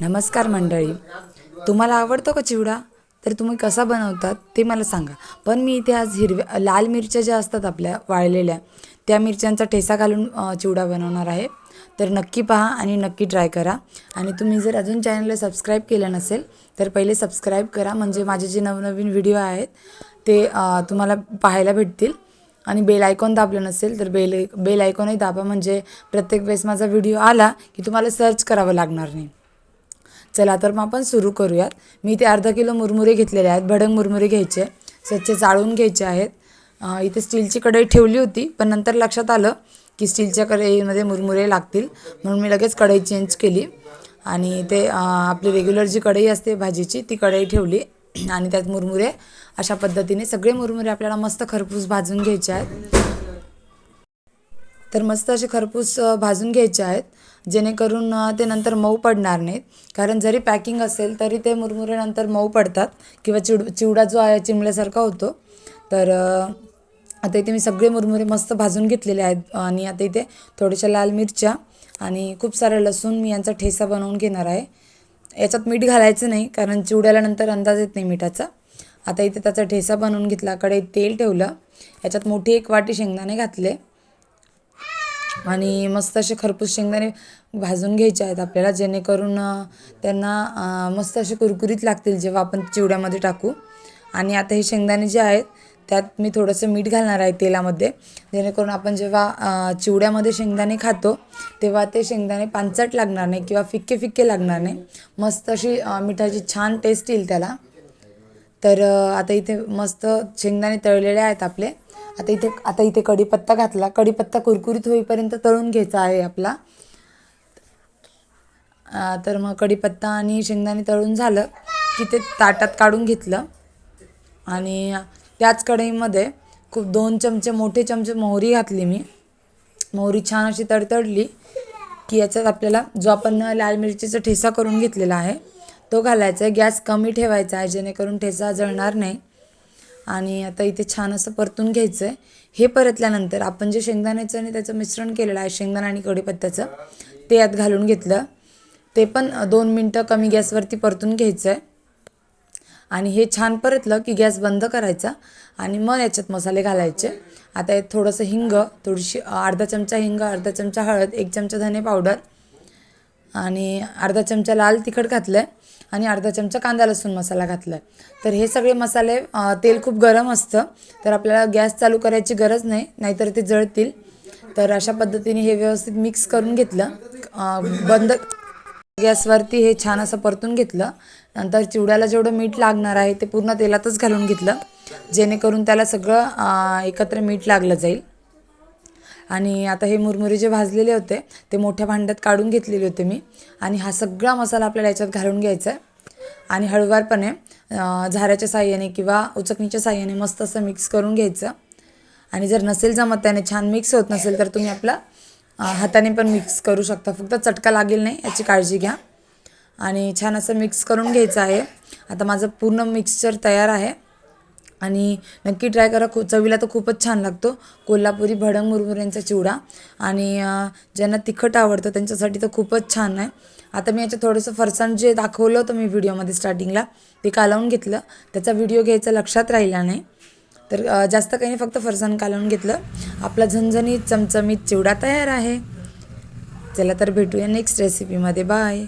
नमस्कार मंडळी. तुम्हाला आवडतो का चिवडा? तर तुम्ही कसा बनवतात ते मला सांगा. पण मी इथे आज हिरव्या लाल मिरच्या ज्या असतात आपल्या वाळलेल्या त्या मिरच्यांचा ठेसा घालून चिवडा बनवणार आहे. तर नक्की पहा आणि नक्की ट्राय करा. आणि तुम्ही जर अजून चॅनलला सबस्क्राईब केलं नसेल तर पहिले सबस्क्राईब करा. म्हणजे माझे जे नवनवीन व्हिडिओ आहेत ते तुम्हाला पाहायला भेटतील. आणि बेल आयकॉन दाबलं नसेल तर बेल बेल आयकॉनही दाबा. म्हणजे प्रत्येक वेळेस माझा व्हिडिओ आला की तुम्हाला सर्च करावं लागणार नाही. चला तर मग आपण सुरू करूयात. मी ते अर्धा किलो मुरमुरे घेतलेले आहेत. भडंग मुरमुरे घ्यायचे. स्वच्छ चाळून घ्यायचे आहेत. इथे स्टीलची कढई ठेवली होती पण नंतर लक्षात आलं की स्टीलच्या कढईमध्ये मुरमुरे लागतील. म्हणून मी लगेच कढई चेंज केली आणि ते आपली रेग्युलर जी कढई असते भाजीची ती कढई ठेवली आणि त्यात मुरमुरे अशा पद्धतीने सगळे मुरमुरे आपल्याला मस्त खरपूस भाजून घ्यायचे आहेत. तर मस्त असे खरपूस भाजून घ्यायचे आहेत. जेणेकरून ते नंतर मऊ पडणार नाहीत. कारण जरी पॅकिंग असेल तरी ते मुरमुरे नंतर मऊ पडतात किंवा चिड चिवडा जो आहे चिमल्यासारखा होतो. तर आता इथे मी सगळे मुरमुरे मस्त भाजून घेतलेले आहेत आणि आता इथे थोड्याशा लाल मिरच्या आणि खूप सारं लसूण मी यांचा ठेसा बनवून घेणार आहे. याच्यात मीठ घालायचं नाही कारण चिवड्याला नंतर अंदाज येत नाही मिठाचा. आता इथे त्याचा ठेसा बनवून घेतला कडे तेल ठेवलं. याच्यात मोठी एक वाटी शेंगदाणे घातले. आणि मस्त असे खरपूस शेंगदाणे भाजून घ्यायचे आहेत आपल्याला जेणेकरून त्यांना मस्त असे कुरकुरीत लागतील जेव्हा आपण चिवड्यामध्ये टाकू. आणि आता हे शेंगदाणे जे आहेत त्यात मी थोडंसं मीठ घालणार आहे तेलामध्ये. जेणेकरून आपण जेव्हा चिवड्यामध्ये शेंगदाणे खातो तेव्हा ते शेंगदाणे पांचट लागणार नाही किंवा फिक्के फिक्के लागणार नाही. मस्त अशी मिठाची छान टेस्ट येईल त्याला. तर आता इथे मस्त शेंगदाणे तळलेले आहेत आपले. आता इथे आता इथे कढीपत्ता घातला. कढीपत्ता कुरकुरीत होईपर्यंत तळून घ्यायचा आहे आपला. तर मग कढीपत्ता आणि शेंगदाणे तळून झालं की ते ताटात काढून घेतलं. आणि त्याच कढईमध्ये खूप दोन चमचे मोठे चमचे मोहरी घातली मी. मोहरी छान अशी तडतडली की याच्यात आपल्याला जो आपण लाल मिरचीचा ठेसा करून घेतलेला आहे तो घालायचा आहे. गॅस कमी ठेवायचा आहे जेणेकरून ठेसा जळणार नाही. आणि आता इथे छान असं परतून घ्यायचं आहे हे परतल्यानंतर आपण जे शेंगदाण्याचं आणि त्याचं मिश्रण केलेलं आहे शेंगदाणा आणि कढीपत्त्याचं ते यात घालून घेतलं. ते पण दोन मिनटं कमी गॅसवरती परतून घ्यायचं आहे आणि हे छान परतलं की गॅस बंद करायचा आणि मग याच्यात मसाले घालायचे. आता यात थोडंसं हिंग थोडीशी अर्धा चमचा हिंग अर्धा चमचा हळद एक चमचा धने पावडर आणि अर्धा चमचा लाल तिखट घातलं आहे आणि अर्धा चमचा कांदा लसूण मसाला घातला आहे तर हे सगळे मसाले तेल खूप गरम असतं. तर आपल्याला गॅस चालू करायची गरज नाही नाहीतर ते जळतील. तर अशा पद्धतीने हे व्यवस्थित मिक्स करून घेतलं. बंद गॅसवरती हे छान असं परतून घेतलं. नंतर चिवड्याला जेवढं मीठ लागणार आहे ते पूर्ण तेलातच घालून घेतलं. जेणेकरून त्याला सगळं एकत्र मीठ लागलं जाईल. आणि आता हे मुरमुरे जे भाजलेले होते ते मोठ्या भांड्यात काढून घेतलेले होते मी. आणि हा सगळा मसाला आपल्याला याच्यात घालून घ्यायचा आहे. आणि हळूवारपणे झाऱ्याच्या साह्याने किंवा उचकणीच्या साह्याने मस्त असं मिक्स करून घ्यायचं. आणि जर नसेल जमत त्याने छान मिक्स होत नसेल तर तुम्ही आपला हाताने पण मिक्स करू शकता. फक्त चटका लागेल नाही याची काळजी घ्या. आणि छान असं मिक्स करून घ्यायचं आहे. आता माझं पूर्ण मिक्सचर तयार आहे. आणि नक्की ट्राय करा. खूप चवीला तर खूपच छान लागतो. कोल्हापुरी भडंग मुरमुऱ्यांचा चिवडा. आणि ज्यांना तिखट आवडतं त्यांच्यासाठी तर खूपच छान आहे. आता मी याचं थोडंसं फरसाण जे दाखवलं होतं मी व्हिडिओमध्ये स्टार्टिंगला ते कालवून घेतलं. त्याचा व्हिडिओ घ्यायचा लक्षात राहिला नाही. तर जास्त काही नाही फक्त फरसाण कालवून घेतलं. आपला झणझणीत चमचमीत चिवडा तयार आहे. चला तर भेटूया नेक्स्ट रेसिपीमध्ये बाय